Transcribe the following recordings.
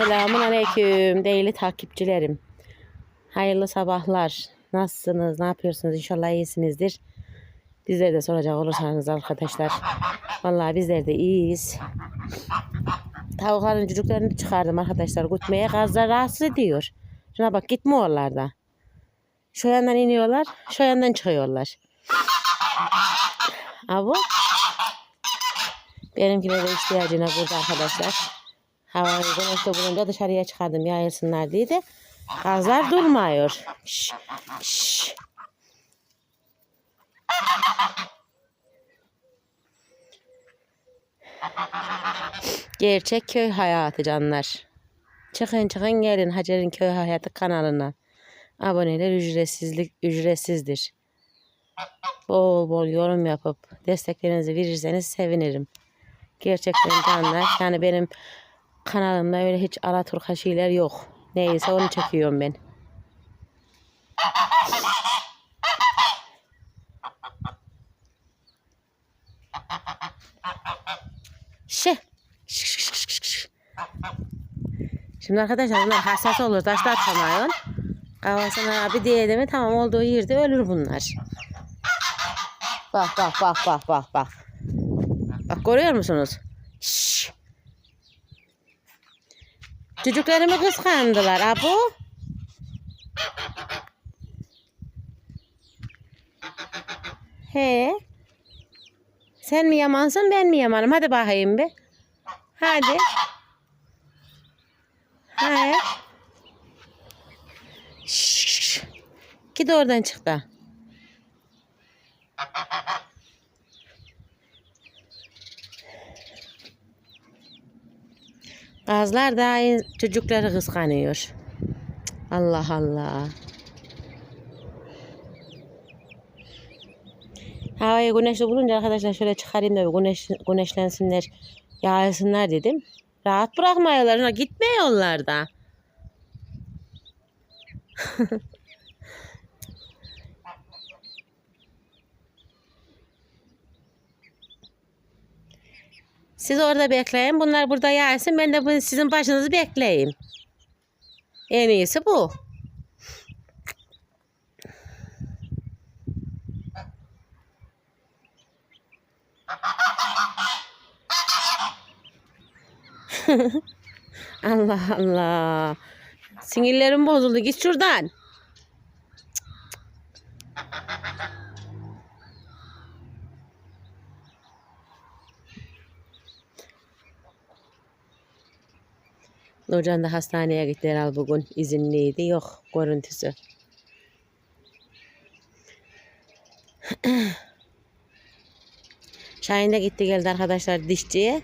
Selamun Aleyküm değerli takipçilerim. Hayırlı sabahlar. Nasılsınız? Ne yapıyorsunuz? İnşallah iyisinizdir. Bizleri de soracak olursanız arkadaşlar. Vallahi bizler de iyiyiz. Tavukların çocuklarını çıkardım arkadaşlar. Gutmaya gazlar rahatsız ediyor. Şuna bak gitmiyorlar da. Şu yandan iniyorlar. Şu yandan çıkıyorlar. Abu. Benimkine de ihtiyacına burada arkadaşlar. Havayı güneşte bulunca dışarıya çıkardım yayılsınlar diye de gazlar durmuyor. Şş, şş. Gerçek köy hayatı canlar. Çıkın çıkın gelin Hacer'in köy hayatı kanalına. Aboneler ücretsizlik ücretsizdir. Bol bol yorum yapıp desteklerinizi verirseniz sevinirim. Gerçekten canlar. Yani benim kanalımda öyle hiç Alaturka şeyler yok. Neyse onu çekiyorum ben. Şe. Şimdi arkadaşlar bunlar hassas olur. Taşla atamayın. Kafasına abi diye mi tamam olduğu yerde ölür bunlar. Bak bak bak bak bak bak. Bak görüyor musunuz? Çocuklarımı kıskandılar abu. He. Sen mi yamansın ben mi yamanım? Hadi bakayım bir. Hadi. He. Şşş. Git oradan çık da. Gazlar da aynı çocukları kıskanıyor. Allah Allah. Havayı güneşli bulunca arkadaşlar şöyle çıkarayım da güneş, güneşlensinler, yağsınlar dedim. Rahat bırakmıyorlar. Gitmiyorlar da. Siz orada bekleyin. Bunlar burada yersin. Ben de sizin başınızı bekleyeyim. En iyisi bu. Allah Allah. Sinirlerim bozuldu. Git şuradan. Nurcan da hastaneye gitti herhalde bugün. izinliydi. Yok görüntüsü. Şahin de gitti geldi arkadaşlar dişçiye.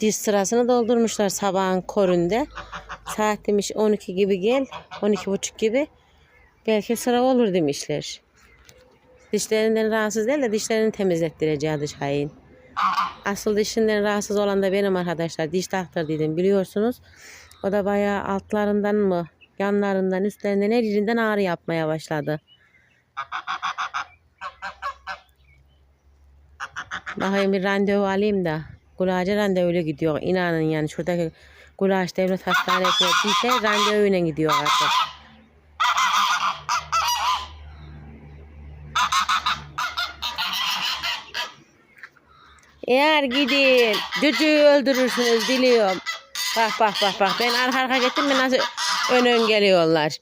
Diş sırasını doldurmuşlar sabahın korunde. Saat demiş 12 gibi gel. 12 buçuk gibi. Belki sıra olur demişler. Dişlerinden rahatsız değil de dişlerini temizlettireceği Şahin. Asıl dişinden rahatsız olan da benim arkadaşlar. Diş doktor dedim biliyorsunuz. O da bayağı altlarından mı, yanlarından, üstlerinden her yerinden ağrı yapmaya başladı. Bakayım bir randevu alayım da. Gulaca randevuyla gidiyor. İnanın yani şuradaki Gulaç Devlet Hastanesi'ne bir şey randevuyla gidiyor artık. Eğer gidin cücüğü öldürürsünüz biliyorum. Bak bak bak bak ben arka arka gittim mi nasıl ön ön geliyorlar.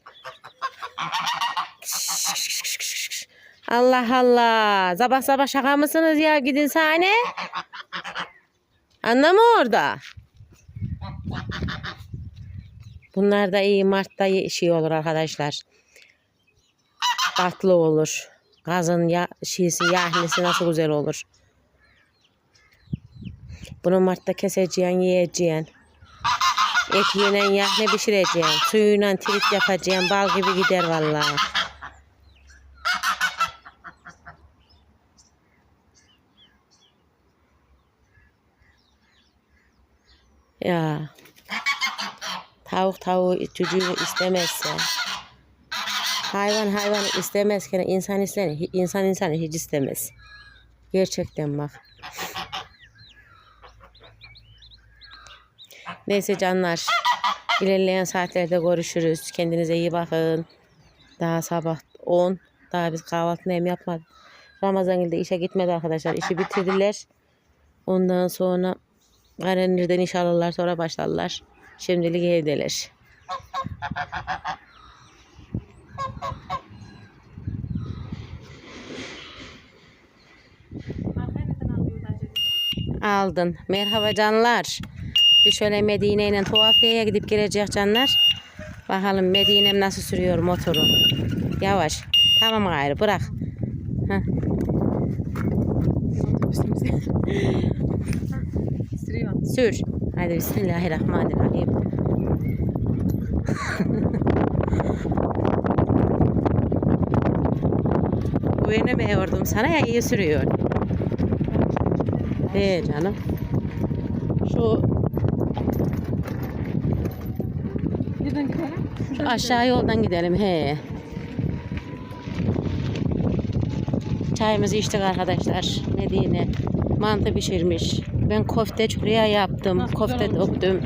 Allah Allah. Sabah sabah şaka mısınız ya gidin sahne. Anlamı orada. Bunlar da iyi Mart'ta şey olur arkadaşlar. Tatlı olur. Gazın ya, şeysi, yahnisi nasıl güzel olur. Bunu Mart'ta keseceksin, yiyeceksin. Etiyle yahne pişireceksin. Suyuyla trit yapacaksın. Bal gibi gider vallahi. Ya. Tavuk tavuğu çocuğu istemezse. Hayvan hayvan istemezken insan ister, insan insanı hiç istemez. Gerçekten bak. Neyse canlar. İlerleyen saatlerde görüşürüz. Kendinize iyi bakın. Daha sabah 10. Daha biz kahvaltını hem yapmadık. Ramazan ilde işe gitmedi arkadaşlar. İşi bitirdiler. Ondan sonra Karenir'den iş alırlar sonra başlarlar. Şimdilik evdeler. Aldın. Merhaba canlar. Bir şöyle Medine ile Tuhafiyeye gidip gelecek canlar. Bakalım Medine'm nasıl sürüyor motoru. Yavaş. Tamam gayrı bırak. Heh. Sür. Hadi bismillahirrahmanirrahim. Güvenemiyordum sana ya iyi sürüyor. He canım. Şu Nereden gidelim? Şu aşağı yoldan gidelim he. Çayımızı içtik arkadaşlar. Medine mantı pişirmiş. Ben kofte çürüye yaptım. Nasıl kofte döktüm.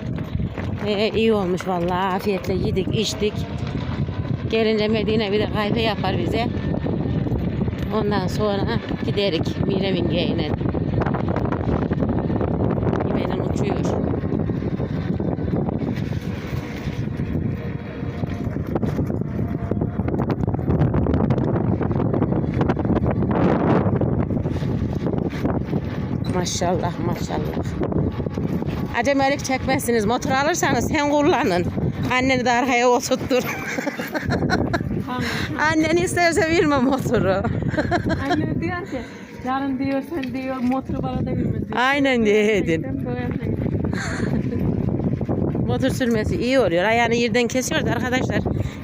Ee, iyi olmuş vallahi. Afiyetle yedik, içtik. Gelince Medine bir de kahve yapar bize. Ondan sonra giderik Mirem'in geyine. Maşallah maşallah. Acemelik çekmezsiniz. Motor alırsanız sen kullanın. Anneni de arkaya oturttur. Annen isterse verme motoru. Anne diyor ki yarın diyor sen diyor motoru bana da verme diyor. Aynen diye edin. Motor sürmesi iyi oluyor. Ayağını yerden kesiyor da arkadaşlar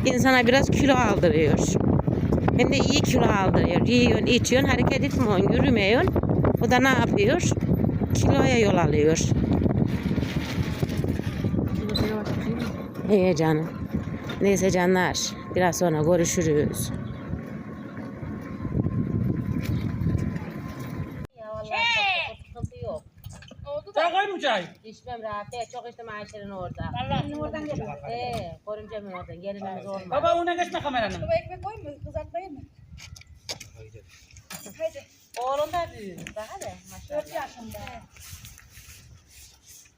insana biraz kilo aldırıyor. Hem de iyi kilo aldırıyor. Yiyorsun, içiyorsun, hareket etmiyorsun, yürümüyorsun. O da ne yapıyor? Kiloya yol alıyor. İyi canım. Neyse canlar. Biraz sonra görüşürüz. Ya vallahi sıkıntı yok. Çay koy mu çay? İçmem rahat değil. Çok içtim Ayşe'nin orada. Allah. oradan Ee, koruncamin oradan. Gelinimiz olmaz. Baba ona geçme kameranın. ekmek koyayım mı? Kızartmayayım mı? Haydi. Oğlum da büyük. Daha da maşallah. 4 yaşında.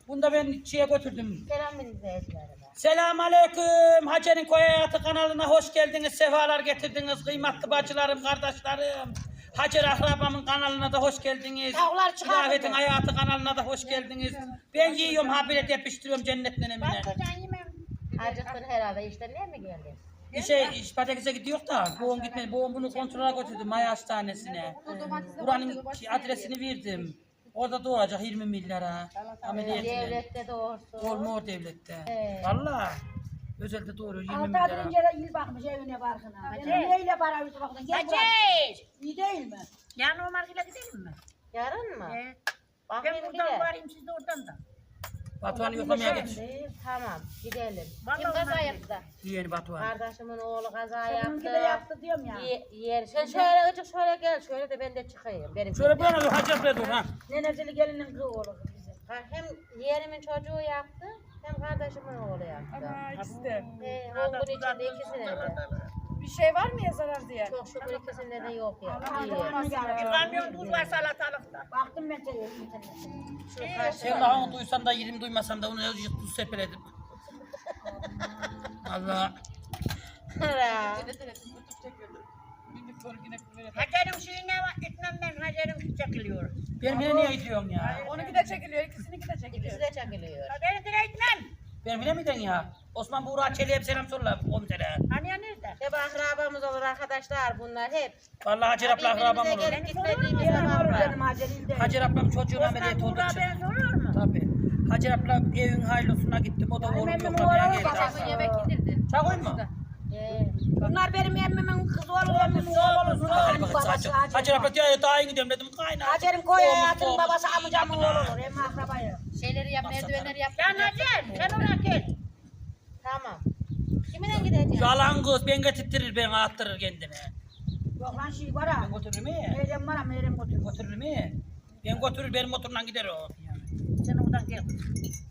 Bunu da ben şeye götürdüm. Selam izleyicilerime. Selam aleyküm. Hacer'in Koy Hayatı kanalına hoş geldiniz. Sefalar getirdiniz. Kıymetli bacılarım, kardeşlerim. Hacer Akrabamın kanalına da hoş geldiniz. Tavuklar çıkardı. Hilafet'in Hayatı kanalına da hoş geldiniz. Ben yiyorum habire tepiştiriyorum cennet nenemine. Kocan yemem. Acıktın herhalde. İşten ne mi geldin? Bir şey iş patatese gidiyor da boğum gitmedi. Boğum bunu kontrole götürdüm Maya Hastanesi'ne. Buranın adresini verdim. Orada doğacak 20 milyara. Ameliyatla. Devlette doğursun. Olmuyor devlette. He. Valla. Özelde doğru 20 Altı milyara. adı önce de il bakmış evine barkına. Benim neyle para üstü bakın. Gel bırak. İyi değil mi? Yarın o markete gidelim mi? Yarın mı? Evet. Ben buradan varayım siz de oradan da. Batuhan'ı yoklamaya geç. Tamam gidelim. Vallahi Kim kaza yaptı? Yeğeni Batuhan. Kardeşimin oğlu kaza Benimki de yaptı. yaptı diyorum ya. Ye- Yer. Sen şöyle ıcık şöyle gel. Şöyle de ben de çıkayım. Benim Şöyle bir yana bir hacı dur ha. Nenezili gelinin kızı olur bizim. Ha, hem yeğenimin çocuğu yaptı hem kardeşimin oğlu yaptı. ikisi de. He, oğlun içinde ikisine de. Bir şey var mı ya zarar diye? Çok şükür ikisinde de yok ya. Bir kamyon tuz var salatalıkta. Baktım ben de internette. Daha onu duysan da 20 duymasan da onu tuz sepeledim. Allah. Ara. Hacer'in suyuna etmem ben Hacer'in çekiliyor. Ben bile niye gidiyorsun ya? Onunki de çekiliyor, ikisininki de çekiliyor. İkisi de çakılıyor. Hacer'inkine etmem. Ben bile miydin ya? Osman Buğra Çelik'e bir selam sorular komisere. Hani ya nerede? Hep akrabamız olur arkadaşlar bunlar hep. Vallahi Hacer abla akrabam olur. gelip gitmediğimiz zaman var. Hacer ablam çocuğun Osman ameliyat oldu. Buğra için. beni soruyor mu? Tabii. Hacer abla evin haylosuna gittim. O da oğlum yoklamaya oğlum geldi. babası yemek yedirdi. Koyayım mı? Ee, Bunlar benim emmimin kızı olur, emmimin oğlu Babası Hacer. Abla diyor ya daha iyi gidiyorum dedim. Kaynar. Hacer'in koy Olmuş, hayatının babası amcamın oğlu olur. Hem akrabayı. Şeyleri yap, merdivenleri yap. Can Hacer sen oraya gel. Tamam. Kiminle gideceğiz? Yalan kız ben getirtirir ben attırır kendine. Yok lan şey var ha. Ben götürür mü? Meyrem var ha Meyrem götür. Götürür mü? Ben götürür benim motorla gider o. Sen oradan gel.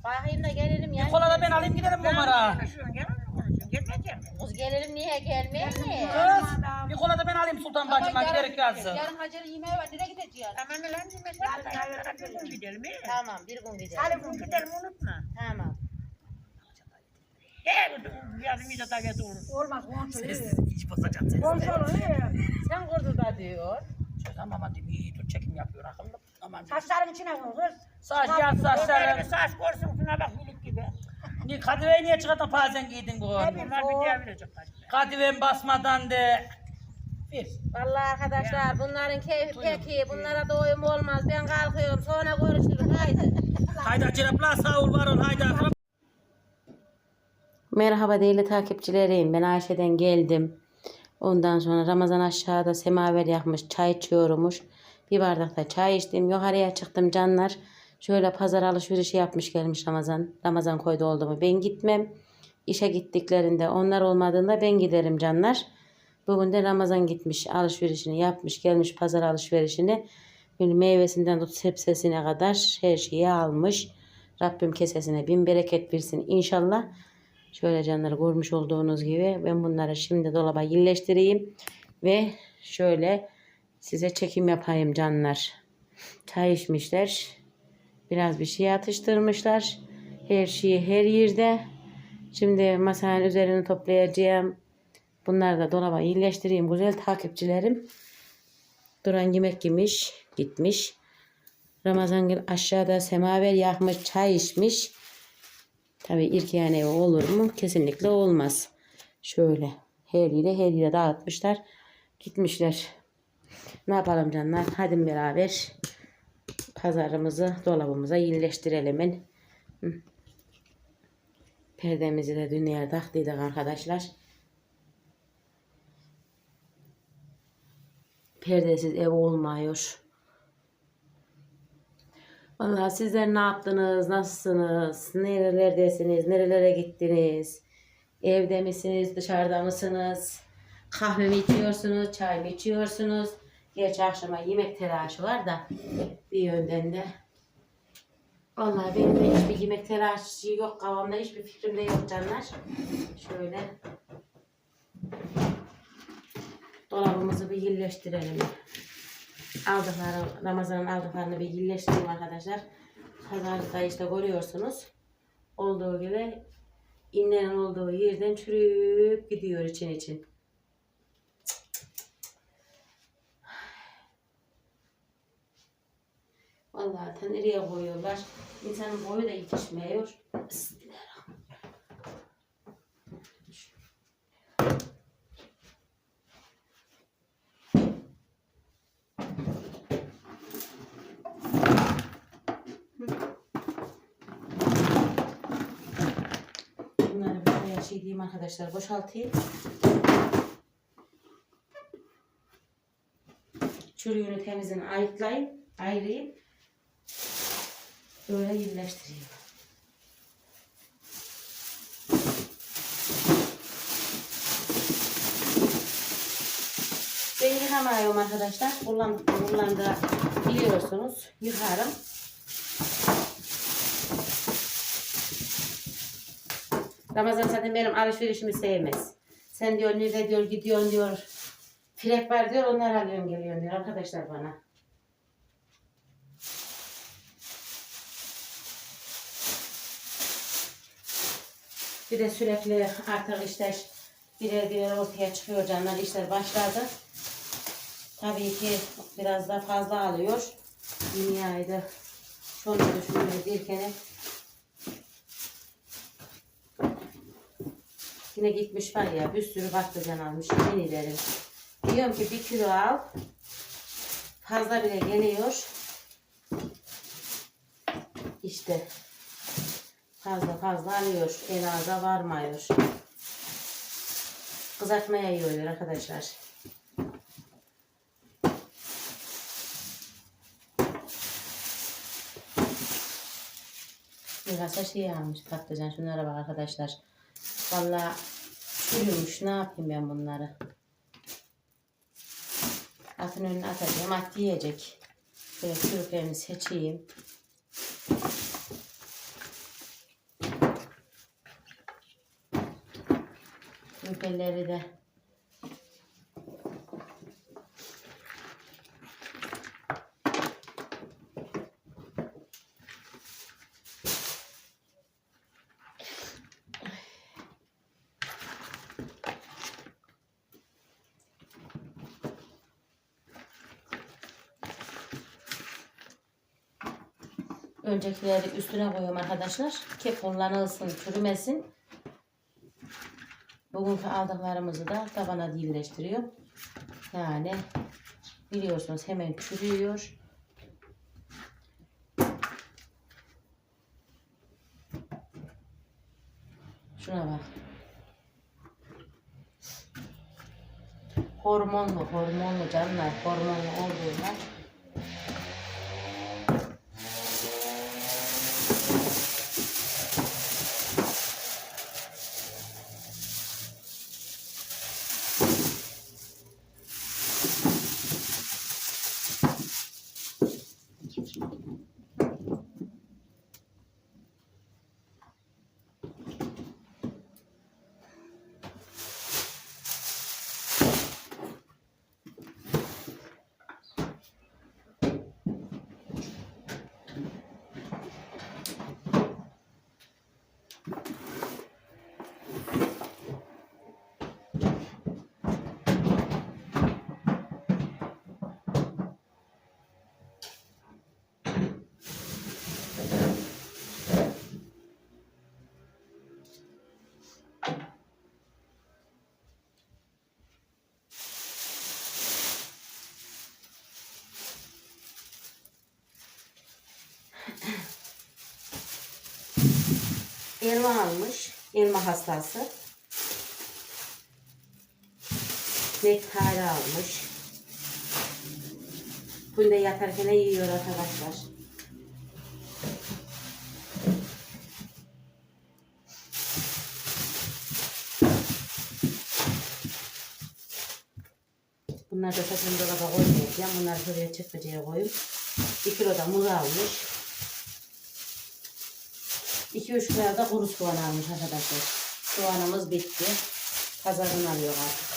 Bakayım da gelelim ya. Kola da ben alayım gidelim bunlara. Konuşuyorsun gel. Konuşuyorsun. Gelmeyeceğim. Kız gelelim niye gelmeye mi? Kız. Bir kola da ben alayım Sultan bacıma giderek yazsın. Yarın Hacer'in yemeği var. Nereye gideceğiz? Tamam lan mesela. Bir gün gidelim. iyi. Tamam bir gün gidelim. Hadi gün gidelim unutma. Tamam. Bir de davet olur. Olmaz komşu. Hiç bozacağım seni. Komşu olur. Sen kurdu da diyor. Söylem ama değil iyi dur çekim yapıyor akıllı. Aman. Saçların içine vur kız. Saç yaz Böyle bir saçları. saç görsün şuna bak minik gibi. Ni Kadive'yi niye çıkarttın pazen giydin bu? Bir. Kadive'm basmadan de. Bir. Vallahi arkadaşlar bunların keyfi peki. Bunlara doyum olmaz. Ben kalkıyorum. Sonra görüşürüz. Haydi. Haydi cerepla sağ ol var ol haydi. Merhaba değerli takipçilerim. Ben Ayşe'den geldim. Ondan sonra Ramazan aşağıda semaver yakmış. Çay içiyormuş. Bir bardak da çay içtim. Yukarıya çıktım canlar. Şöyle pazar alışverişi yapmış gelmiş Ramazan. Ramazan koydu oldu mu? Ben gitmem. İşe gittiklerinde onlar olmadığında ben giderim canlar. Bugün de Ramazan gitmiş alışverişini yapmış gelmiş pazar alışverişini. Bir meyvesinden tut sebzesine kadar her şeyi almış. Rabbim kesesine bin bereket versin inşallah. Şöyle canları görmüş olduğunuz gibi ben bunları şimdi dolaba yerleştireyim ve şöyle size çekim yapayım canlar. Çay içmişler. Biraz bir şey atıştırmışlar. Her şeyi her yerde. Şimdi masanın üzerini toplayacağım. Bunları da dolaba yerleştireyim. Güzel takipçilerim. Duran yemek yemiş. Gitmiş. Ramazan gün aşağıda semaver yakmış. Çay içmiş. Tabii irkiyen evi olur mu? Kesinlikle olmaz. Şöyle her yere her yere dağıtmışlar. Gitmişler. Ne yapalım canlar? Hadi beraber pazarımızı dolabımıza. Hı. Perdemizi de dün yer taktıydık arkadaşlar. Perdesiz ev olmuyor. Vallahi sizler ne yaptınız? Nasılsınız? Nerelerdesiniz? Nerelere gittiniz? Evde misiniz? Dışarıda mısınız? Kahve mi içiyorsunuz? Çay mı içiyorsunuz? Gerçi akşama yemek telaşı var da bir yönden de. Vallahi benim de hiçbir yemek telaşı yok. Kafamda hiçbir fikrim de yok canlar. Şöyle dolabımızı bir yerleştirelim. Aldıkları, Ramazan'ın aldıklarını bir yerleştireyim arkadaşlar. Pazarda işte görüyorsunuz. Olduğu gibi inlerin olduğu yerden çürüyüp gidiyor için için. Ta nereye koyuyorlar? İnsanın boyu da yetişmiyor. Bunları buraya şey diyeyim arkadaşlar boşaltayım. Çürüğünü temizini ayıklayayım, ayırayım. Böyle yerleştireyim. Ben yıkamıyorum arkadaşlar. Kullandıktan kullandığı biliyorsunuz. Yıkarım. Ramazan zaten benim alışverişimi sevmez. Sen diyor nerede diyor gidiyorsun diyor. Frek var diyor onlar alıyorum geliyorum diyor arkadaşlar bana. Bir de sürekli artık işte birer birer ortaya çıkıyor canlar işler başladı. Tabii ki biraz da fazla alıyor. Ayda şunları şunları derken Yine gitmiş var ya bir sürü patlıcan almış yenilerim. Diyorum ki bir kilo al. Fazla bile geliyor. İşte fazla fazla alıyor. En aza varmıyor. Kızartmaya yiyor arkadaşlar. Biraz şey almış patlıcan. Şunlara bak arkadaşlar. Vallahi çürümüş. Ne yapayım ben bunları? Atın önüne atacağım. At yiyecek. Böyle çürüklerini seçeyim. Biberleri de. Öncekileri üstüne koyuyorum arkadaşlar. ki kullanılsın, çürümesin. Bugünkü aldıklarımızı da tabana birleştiriyorum. Yani biliyorsunuz hemen çürüyor. Şuna bak. Hormonlu, hormonlu canlar, hormonlu olduğundan elma almış. Elma hastası. Nektarı almış. Bunu da yatarken yiyor arkadaşlar. Bunlar da sakın dolaba koymayacağım. Bunları şuraya çırpıcıya koyup. Bir kilo da muz almış. 2-3 kilo da kuru soğan almış arkadaşlar. Soğanımız bitti. Pazardan alıyor artık.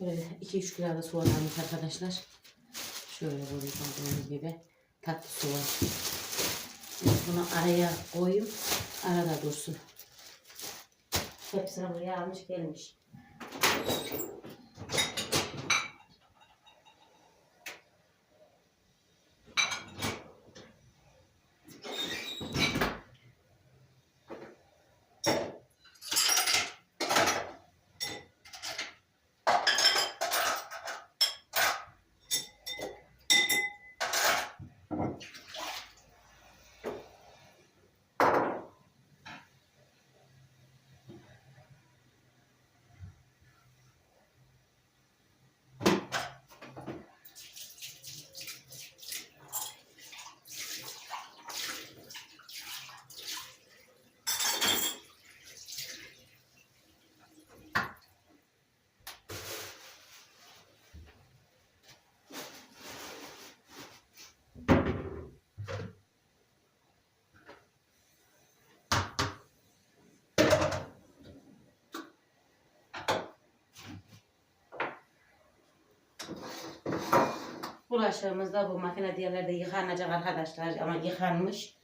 Böyle 2-3 kilo da soğan almış arkadaşlar. Şöyle böyle gördüğünüz gibi tatlı soğan. Bunu araya koyayım. Arada dursun. Hepsini buraya almış gelmiş. Bulaşığımız da bu makine diğerlerde yıkanacak arkadaşlar ama yıkanmış.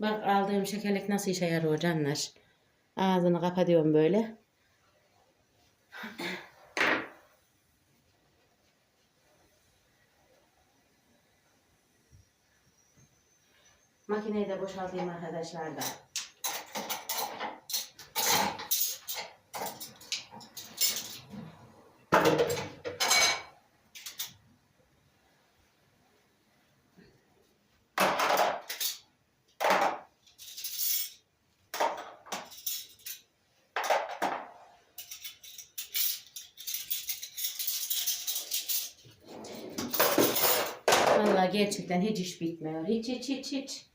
Bak aldığım şekerlik nasıl işe yarıyor canlar. Ağzını kapatıyorum böyle. Makineyi de boşaltayım arkadaşlar da. Vallahi gerçekten hiç iş bitmiyor. Hiç hiç hiç hiç.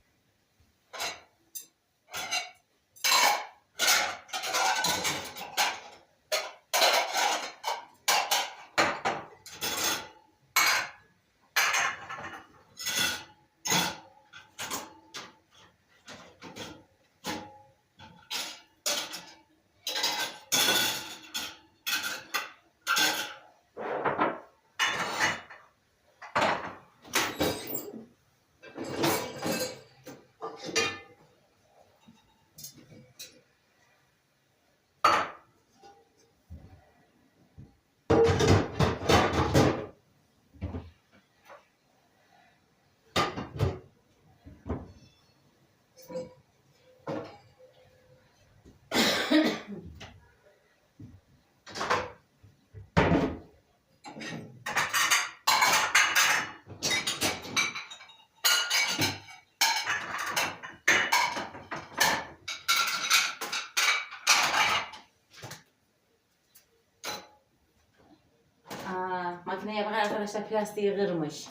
Makineye bak arkadaşlar plastiği kırmış.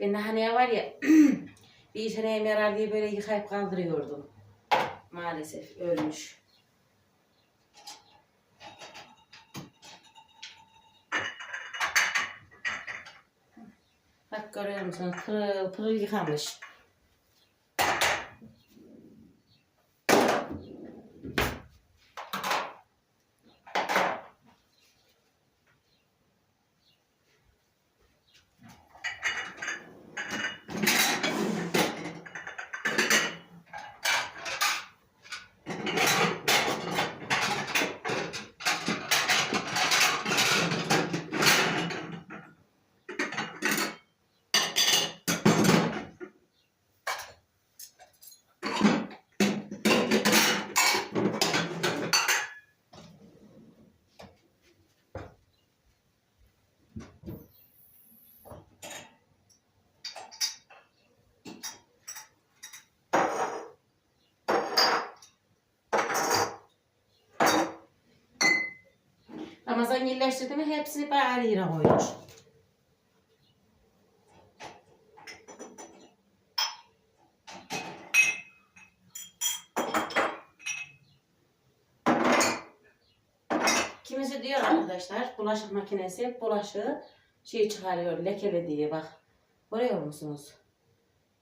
Ben hani var ya bir işe yarar diye böyle yıkayıp kaldırıyordum. Maalesef ölmüş. Bak görüyor musun? Pırıl pırıl yıkamış. Ramazan iyileştirdi mi hepsini bari yere koyuyor. Kimisi diyor arkadaşlar bulaşık makinesi bulaşığı şey çıkarıyor lekeli diye bak. Görüyor musunuz?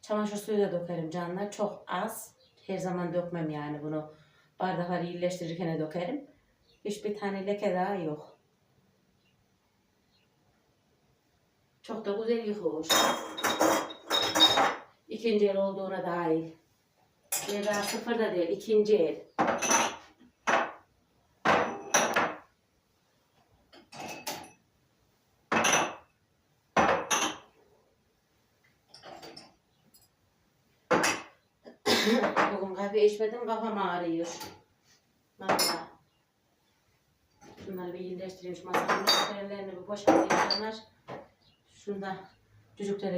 Çamaşır suyu da dökerim canlar. Çok az. Her zaman dökmem yani bunu. Bardakları iyileştirirken dökerim. Hiçbir tane leke daha yok. Çok da güzel yıkıyor. İkinci el olduğuna dahil. Ve daha sıfır da değil, ikinci el. Bugün kahve içmedim, kafam ağrıyor. Vallahi. Şunları bir iyileştireyim. Şu masanın üstlerini bir boşaltayım canlar. Şunu da çocuklara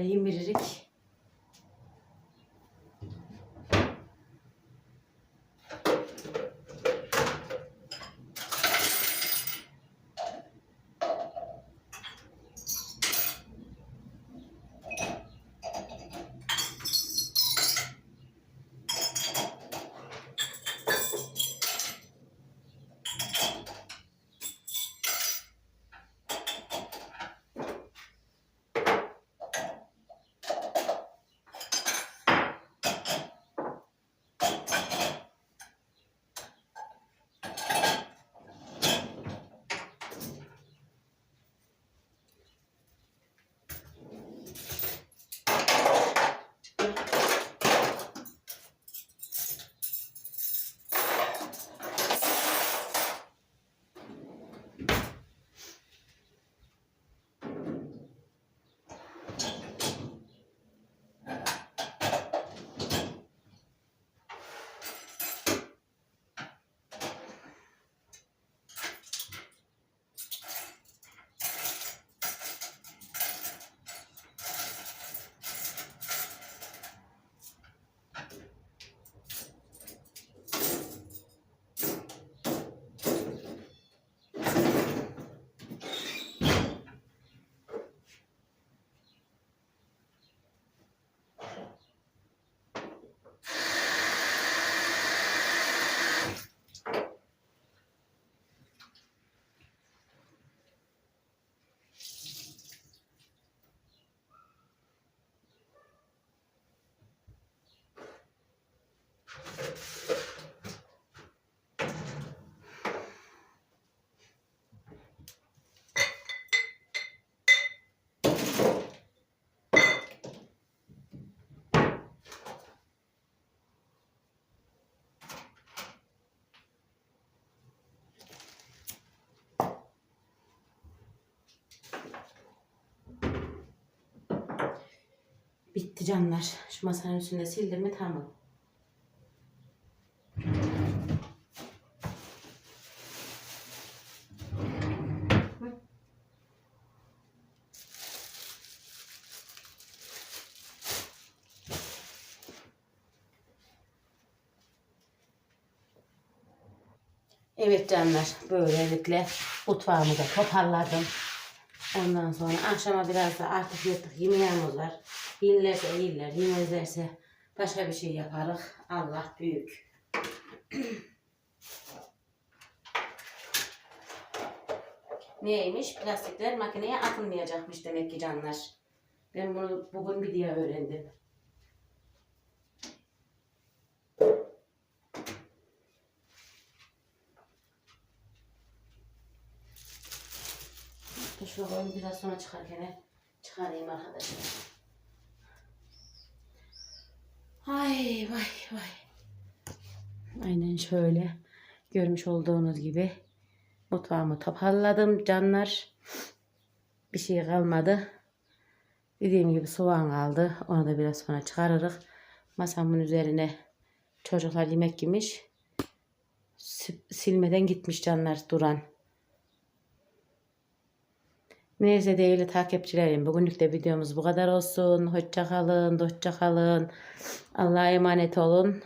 Bitti canlar. Şu masanın üstünde sildim mi tamam. Evet canlar böylelikle mutfağımı da toparladım. Ondan sonra akşama biraz da artık yırtık yemeğimiz var. Yiyirlerse yiyirler, yemezlerse başka bir şey yaparız. Allah büyük. Neymiş? Plastikler makineye atılmayacakmış demek ki canlar. Ben bunu bugün bir diye öğrendim. Koyayım biraz sonra çıkarken çıkarayım arkadaşlar. Ay vay vay. Aynen şöyle görmüş olduğunuz gibi mutfağımı toparladım canlar. Bir şey kalmadı. Dediğim gibi soğan kaldı. Onu da biraz sonra çıkarırız. Masamın üzerine çocuklar yemek yemiş. Si- Silmeden gitmiş canlar duran. Neyse değerli takipçilerim bugünlük de videomuz bu kadar olsun. Hoşça kalın, hoşça kalın. Allah'a emanet olun.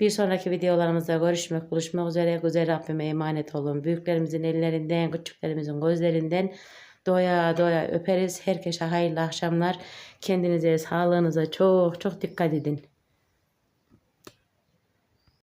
Bir sonraki videolarımızda görüşmek, buluşmak üzere. Güzel Rabbime emanet olun. Büyüklerimizin ellerinden, küçüklerimizin gözlerinden doya doya öperiz. Herkese hayırlı akşamlar. Kendinize, sağlığınıza çok çok dikkat edin.